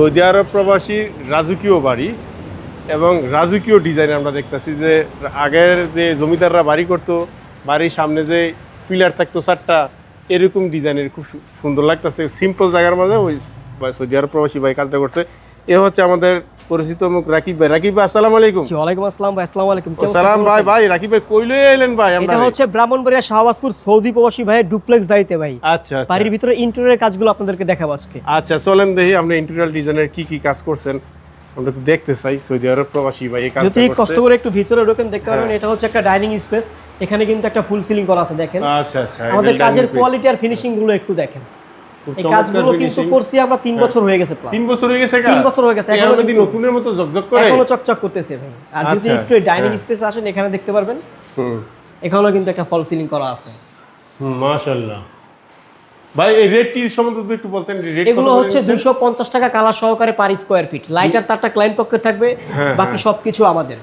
Saudi আরব প্রবাসী রাজকীয় বাড়ি এবং রাজকীয় ডিজাইন আমরা দেখতেছি যে আগের যে জমিদাররা বাড়ি করতো, বাড়ির সামনে যে পিলার থাকতো চারটা, এরকম ডিজাইনের খুব সুন্দর লাগতেছে। সিম্পল জায়গার মাঝে ওই সৌদি আরব প্রবাসী ভাই কাজটা করছে। এ হচ্ছে আমাদের পরিচিত মুখ রাকিব ভাই। রাকিব ভাই আসসালামু আলাইকুম। জি, ওয়ালাইকুম আসসালাম ভাই আসসালামু আলাইকুম। সালাম ভাই ভাই রাকিব ভাই কইলে এলেন ভাই আমরা এটা হচ্ছে ব্রাহ্মণবাড়িয়া শাহবাজপুর সৌদি প্রবাসী ভাইয়ের ডুপ্লেক্স দাঁড়িতে ভাই। আচ্ছা আচ্ছা। বাড়ির ভিতরে ইন্টেরিয়র কাজগুলো আপনাদেরকে দেখাবো আজকে। আচ্ছা চলেন দেখি আপনি ইন্টেরিয়াল ডিজাইনের কি কি কাজ করছেন। আমরা তো দেখতে চাই সৌদি আরব প্রবাসী ভাই এই কাজটা যদি কষ্ট করে একটু ভিতরে ঢোকেন দেখতে পারবেন হ্যাঁ। এটা হচ্ছে একটা ডাইনিং স্পেস এখানে কিন্তু একটা ফুল সিলিং করা আছে দেখেন। আচ্ছা আচ্ছা আমাদের কাজের কোয়ালিটি আর ফিনিশিংগুলো একটু দেখেন। এই কাজগুলো কিন্তু করছি আমরা তিন বছর হয়ে গেছে প্লাস তিন বছর হয়ে গেছে তিন বছর হয়ে গেছে, এখনও এখনও নতুনের মতো ঝকঝক করে? এখনও চকচক করতেছে ভাই। আর যদি আচ্ছা, একটু ডাইনিং হ্যাঁ। স্পেস আসেন এখানে দেখতে পারবেন। হুম। এখানেও কিন্তু একটা ফল সিলিং করা আছে। হুম, মাশাআল্লাহ। ভাই এই রেটটি সম্বন্ধে তো একটু বলতেন রেট এগুলো হচ্ছে দুইশো পঞ্চাশ টাকা কালার সহকারে পার স্কোয়ার ফিট লাইটার তারটা ক্লায়েন্ট পক্ষে থাকবে হ্যাঁ, বাকি সবকিছু আমাদের।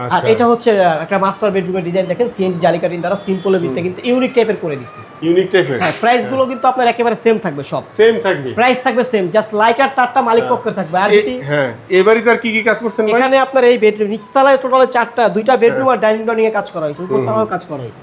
আর আচ্ছা এটা হচ্ছে একটা মাস্টার বেডরুমের ডিজাইন দেখেন সিএনজি জালি কাটিং দ্বারা সিম্পলের ভিতরে কিন্তু ইউনিক টাইপের করে দিছি। ইউনিক টাইপের হ্যাঁ প্রাইসগুলো কিন্তু আপনার একেবারে সেম থাকবে সব। সেম থাকবে। প্রাইস থাকবে সেম জাস্ট লাইটার তারটা মালিক পক্ষের থাকবে। আর যদি হ্যাঁ এবারে তার কি কি কাজ করছেন ভাই? এখানে আপনার এই বেডরুম নিচতলায় টোটাল চারটা দুইটা বেডরুম আর ডাইনিং ডাইনিং এ কাজ করা হয়েছে উপরতলায় কাজ করা হয়েছে।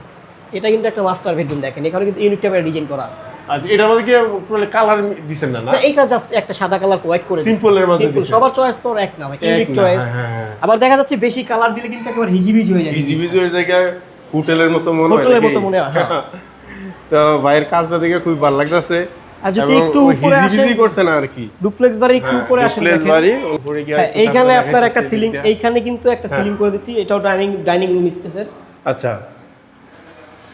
এটা কিন্তু একটা মাস্টার বেডরুম দেখেন। এখানে কিন্তু ইউনিক টাইপের ডিজাইন করা আছে। আচ্ছা এটার মধ্যে কি পুরো কালার দিছেন না না? এইটা জাস্ট একটা সাদা কালার হোয়াইট করে Simple এর মধ্যে সিম্পল দিছে। সবার চয়েস তো এক না ইউনিক চয়েস হ্যাঁ, হ্যাঁ, আবার দেখা যাচ্ছে বেশি কালার দিলে কিন্তু একেবারে হিজিবিজ হয়ে যায় ইজি বিজি ওই জায়গায় হোটেলের মতো মনে হয় হোটেলের মতো মনে হয়, হ্যাঁ। তো ভাইয়ের কাজটা দেখে খুব ভালো লাগতেছে। আর যদি একটু উপরে হিজিবিজি আসেন করছে না আর কি। ডুপ্লেক্স বাড়ি একটু উপরে আসেন দেখেন। বাড়ি উপরে গিয়ে হ্যাঁ, এইখানে আপনার একটা সিলিং এইখানে কিন্তু একটা সিলিং করে দিচ্ছি এটাও ডাইনিং ডাইনিং রুম স্পেসের আচ্ছা।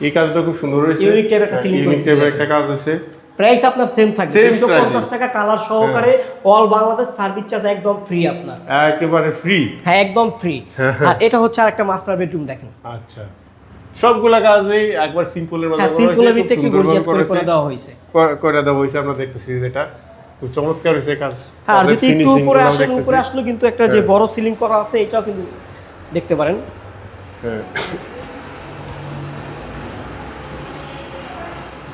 এই কাজটা খুব সুন্দর হয়েছে। Unique type একটা ceiling ইউনিক টাইপের একটা কাজ আছে। প্রাইস আপনার সেম থাকবে। Same দুশো price-এ। পঞ্চাশ টাকা কালার সহকারে অল বাংলাদেশ সার্ভিস চার্জ একদম ফ্রি আপনার। একেবারে ফ্রি হ্যাঁ একদম ফ্রি আর এটা হচ্ছে আরেকটা মাস্টার বেডরুম দেখেন। আচ্ছা। সবগুলা কাজই একবার সিম্পলের মধ্যে হ্যাঁ করা সিম্পলের ভিতরে সুন্দরভাবে গর্জিয়াস করে। করে দেওয়া হয়েছে। ক- করে দেওয়া হয়েছে আমরা দেখতেছি যেটা খুব চমৎকার হয়েছে কাজ হ্যাঁ, আর যদি একটু উপরে আসেন উপরে আসলো কিন্তু একটা যে হ্যাঁ। বড় সিলিং করা আছে এটাও কিন্তু দেখতে পারেন। হ্যাঁ।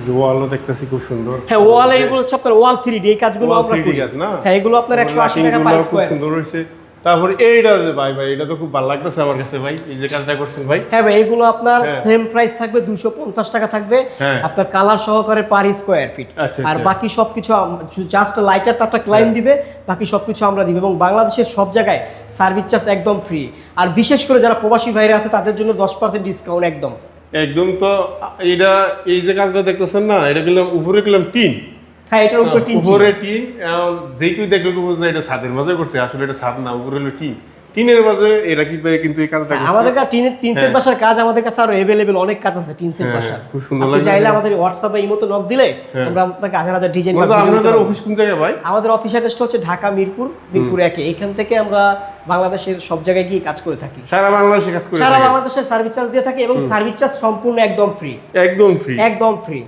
যে ওয়ালও দেখতেছি খুব সুন্দর। হ্যাঁ ওয়াল এগুলো হচ্ছে আপনার ওয়াল থ্রি এই কাজগুলো আমরা করি। কাজ না? হ্যাঁ এগুলো আপনার একশো আশি টাকা পারগুলো খুব সুন্দর হয়েছে। তারপরে এইটা যে ভাই ভাই এটা তো খুব ভালো লাগতেছে আমার কাছে ভাই এই যে কাজটা করছেন ভাই। হ্যাঁ ভাই এগুলো আপনার। সেম প্রাইস থাকবে দুশো পঞ্চাশ টাকা থাকবে। আপনার কালার সহকারে পার স্কোয়ার ফিট আচ্ছা, আর আচ্ছা। বাকি সবকিছু জাস্ট লাইটার তারটা ক্লাইন দিবে বাকি সবকিছু আমরা দিব। এবং বাংলাদেশের সব জায়গায় সার্ভিস চার্জ একদম ফ্রি আর বিশেষ করে যারা প্রবাসী ভাইরা আছে তাদের জন্য দশ পার্সেন্ট ডিসকাউন্ট একদম। একদম তো এটা এই যে কাজটা দেখতেছেন না এটা গেলাম উপরে গেলাম টিন হ্যাঁ এটার উপরে টিন ছিল। উপরে টিন দেখি দেখলে তো বুঝছে এটা ছাদের মাঝে করছে আসলে এটা ছাদ না উপরে হলো টিন টিনের এরা কি কিন্তু এই কাজটা করছে। আমাদের কাছে টিনের তিন সেট হ্যাঁ। বাসার কাজ আমাদের কাছে আরও এভেলেবেল অনেক কাজ আছে তিন সেট হ্যাঁ, বাসার। খুব সুন্দর লাগছে। চাইলে আমাদের হোয়াটসঅ্যাপে ইমোতে নক দিলে হ্যাঁ। আমরা আপনাকে হাজার হাজার ডিজাইন আপনাদের অফিস কোন জায়গায় ভাই? আমাদের অফিস অ্যাড্রেসটা হচ্ছে ঢাকা মিরপুর মিরপুর একে। এখান থেকে আমরা বাংলাদেশের সব জায়গায় গিয়ে কাজ করে থাকি। সারা বাংলাদেশে কাজ করে সারা? বাংলাদেশে সার্ভিস চার্জ দিয়ে থাকি এবং সার্ভিস চার্জ সম্পূর্ণ একদম ফ্রি একদম ফ্রি একদম ফ্রি